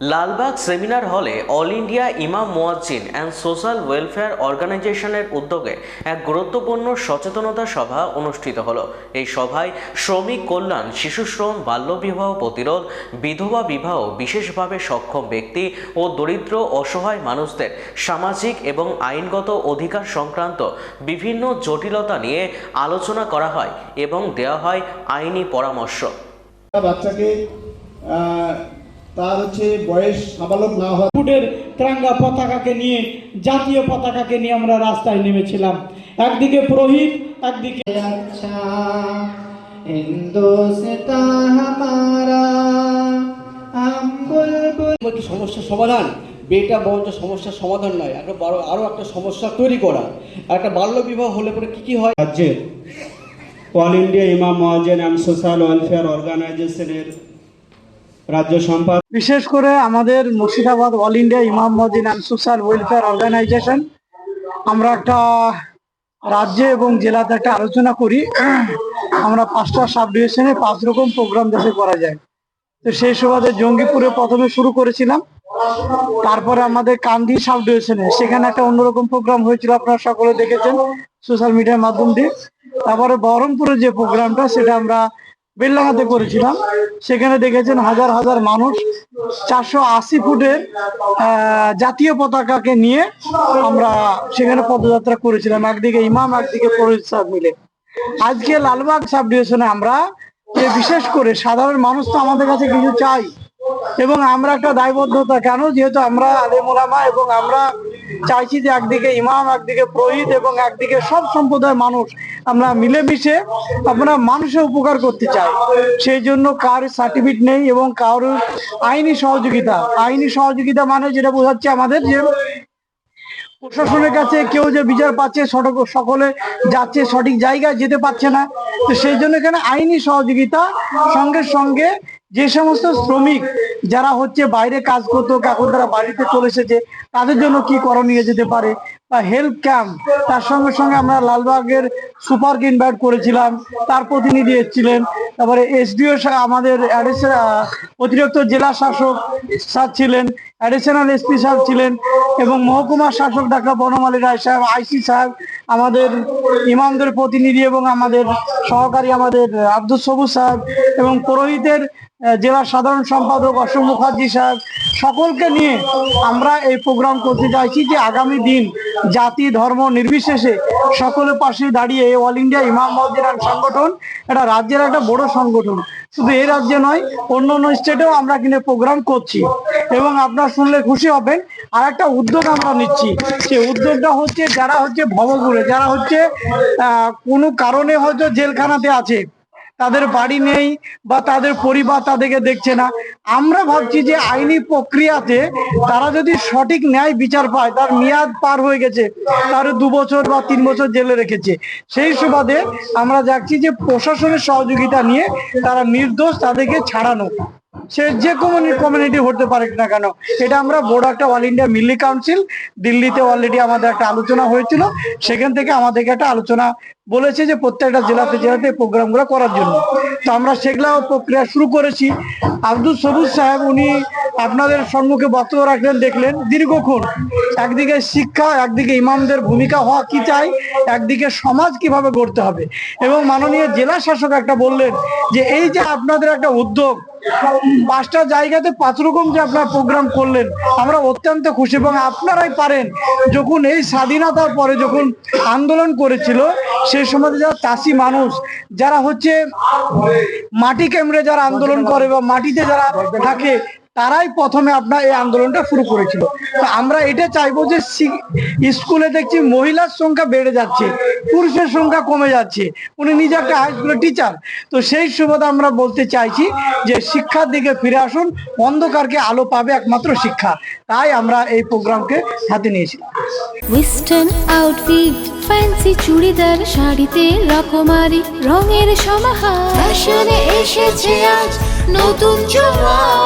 Lalbagh seminar হলে all India imam Muazzin and social welfare অর্গানাইজেশনের উদ্যোগে এক গুরুত্বপূর্ণ সচেতনতা সভা অনুষ্ঠিত হলো। এই সভায় শ্রমিক কল্যাণ শিশুশ্রম বাল্যবিবাহ প্রতিরোধ, বিধবা বিবাহ, বিশেষভাবে সক্ষম ব্যক্তি ও দরিদ্র অসহায় মানুষদের সামাজিক এবং আইনগত অধিকার সংক্রান্ত বিভিন্ন জটিলতা নিয়ে আলোচনা করা হয় এবং দেওয়া হয় আইনি পরামর্শ। বাচ্চাকে তার হচ্ছে বয়স সাবালক না হওয়া ফুটের ত্রাঙ্গা পতাকাকে নিয়ে জাতীয় পতাকাকে নিয়ে আমরা রাস্তায় নেমেছিলাম। একদিকে পুরোহিত একদিকে আচ্ছা সমস্যার সমাধান? বেটা বরঞ্চ সমস্যার সমাধান নয় একটা বড় আরও একটা সমস্যা তৈরি করা। একটা বাল্য বিবাহ হলে পরে কি কি হয়? রাজ্যের অল ইন্ডিয়া ইমাম মহাজেন অ্যান্ড সোশ্যাল ওয়েলফেয়ার অর্গানাইজেশনের রাজ্য সম্পাদক বিশেষ করে আমাদের মুর্শিদাবাদ অল ইন্ডিয়া ইমাম মদিন অ্যান্ড সোশ্যাল ওয়েলফেয়ার অর্গানাইজেশন, আমরা একটা রাজ্যে এবং জেলাতে একটা আলোচনা করি। আমরা পাঁচটা সাব ডিভিশনে পাঁচ রকম প্রোগ্রাম দেশে করা যায়। তো সেই সুবাদে জঙ্গিপুরে প্রথমে শুরু করেছিলাম। তারপরে আমাদের কান্দি সাব ডিভিশনে সেখানে একটা অন্যরকম প্রোগ্রাম হয়েছিল, আপনারা সকলে দেখেছেন সোশ্যাল মিডিয়ার মাধ্যম দিয়ে। তারপরে বহরমপুরে যে প্রোগ্রামটা, সেটা আমরা বেলডাঙাতে করেছিলাম। সেখানে দেখেছেন হাজার হাজার মানুষ। চারশো আশি ফুটের জাতীয় পতাকাকে নিয়ে আমরা সেখানে পদযাত্রা করেছিলাম। একদিকে ইমাম, একদিকে পুরোহিত সাহেব মিলে। আজকে লালবাগ সাব ডিভিশনে আমরা যে বিশেষ করে সাধারণ মানুষ তো আমাদের কাছে কিছু চাই। এবং আমরা একটা দায়বদ্ধতা কেন? যেহেতু আমরা আলেমোলামা এবং আমরা চাইছি যে একদিকে ইমাম, একদিকে পুরোহিত এবং একদিকে সব সম্প্রদায়ের মানুষ আমরা মিলেমিশে আমরা মানুষের উপকার করতে চাই। সেই জন্য কার সার্টিফিকেট নেই এবং কারোর আইনি সহযোগিতা? আইনি সহযোগিতা মানে যেটা বোঝাচ্ছে আমাদের যে প্রশাসনের কাছে কেউ যে বিচার পাচ্ছে সকলে যাচ্ছে, সঠিক জায়গায় যেতে পারছে না। তো সেই জন্য এখানে আইনি সহযোগিতা সঙ্গে সঙ্গে যে সমস্ত শ্রমিক যারা হচ্ছে বাইরে কাজ করতো এখন তারা বাড়িতে চলে এসেছে, তাদের জন্য কি করণীয় যেতে পারে? বা হেল্প ক্যাম্প তার সঙ্গে সঙ্গে আমরা লালবাগের সুপারকে ইনভাইট করেছিলাম, তার প্রতিনিধি এসেছিলেন। তারপরে এসডিও আমাদের অতিরিক্ত জেলা শাসক স্যার ছিলেন অ্যাডিশনাল এসপি সাহেব ছিলেন এবং মহকুমা শাসক ডাক্তার বনমালী রায় সাহেব, আইসি সাহেব আমাদের ইমামদের প্রতিনিধি এবং আমাদের সহকারী আমাদের আব্দুল সবুজ সাহেব এবং পুরোহিতের জেলা সাধারণ সম্পাদক অশোক মুখার্জি সাহেব, সকলকে নিয়ে আমরা এই প্রোগ্রাম করতে চাইছি যে আগামী দিন জাতি, ধর্ম নির্বিশেষে সকলের পাশে দাঁড়িয়ে অল ইন্ডিয়া ইমাম মসজিদ সংগঠন এটা রাজ্যের একটা বড় সংগঠন। শুধু এই রাজ্যে নয়, অন্য অন্য স্টেটেও আমরা কিন্তু প্রোগ্রাম করছি। এবং আপনার শুনলে খুশি হবেন। আর একটা উদ্যোগ আমরা নিচ্ছি। সেই উদ্যোগটা হচ্ছে, যারা হচ্ছে ভবঘুরে, যারা হচ্ছে কোনো কারণে হয়তো জেলখানাতে আছে তাদের বাড়ি নেই বা তাদের পরিবার তাদেরকে দেখছে না। আমরা ভাবছি যে আইনি প্রক্রিয়াতে তারা যদি সঠিক ন্যায় বিচার পায়, তার মেয়াদ পার হয়ে গেছে, তার দু বছর বা তিন বছর জেলে রেখেছে। সেই সুবাদে আমরা যাচ্ছি যে প্রশাসনের সহযোগিতা নিয়ে তারা নির্দোষ তাদেরকে ছাড়ানো। সে যে কমিউনিটি হতে পারে না কেন। এটা আমরা বড় একটা অল ইন্ডিয়া মিল্লি কাউন্সিল দিল্লিতে অলরেডি আমাদের একটা আলোচনা হয়েছিল। সেখান থেকে আমাদেরকে একটা আলোচনা বলেছে যে প্রত্যেকটা জেলাতে জেলাতে প্রোগ্রামগুলো করার জন্য। তো আমরা সেগুলো প্রক্রিয়া শুরু করেছি। আব্দুল সবুজ সাহেব, উনি আপনাদের সম্মুখে বক্তব্য রাখলেন, দেখলেন দীর্ঘক্ষণ একদিকে শিক্ষা, একদিকে ইমামদের ভূমিকা হওয়া কি চাই, একদিকে সমাজ কীভাবে গড়তে হবে। এবং মাননীয় জেলা শাসক একটা বললেন যে, এই যে আপনাদের একটা উদ্যোগ, পাঁচটা জায়গাতে পাঁচ রকম যে আপনার প্রোগ্রাম করলেন, আমরা অত্যন্ত খুশি এবং আপনারাই পারেন। যখন এই স্বাধীনতার পরে যখন আন্দোলন করেছিল সেই সময় যারা চাষি মানুষ, যারা হচ্ছে মাটি কেমড়ে যারা আন্দোলন করে বা মাটিতে যারা থাকে তারাই প্রথমে আপনার এই আন্দোলনটা শুরু করেছিল। তো আমরা এটা চাইব যে স্কুলে দেখছি মহিলার সংখ্যা বেড়ে যাচ্ছে, পুরুষের সংখ্যা কমে যাচ্ছে। উনি নিজে একটা হাই স্কুলের টিচার তো সেই সুবাদে আমরা বলতে চাইছি যে শিক্ষার দিকে ফিরে আসুন, অন্ধকারকে আলো পাবে একমাত্র শিক্ষা। তাই আমরা এই প্রোগ্রামকে হাতে নিয়েছি। ওয়েস্টার্ন আউটফিট ফ্যান্সি চুড়িদার, শাড়িতে রকমারি, রঙের সমাহার। এসেছে আজ নতুন সুনিতা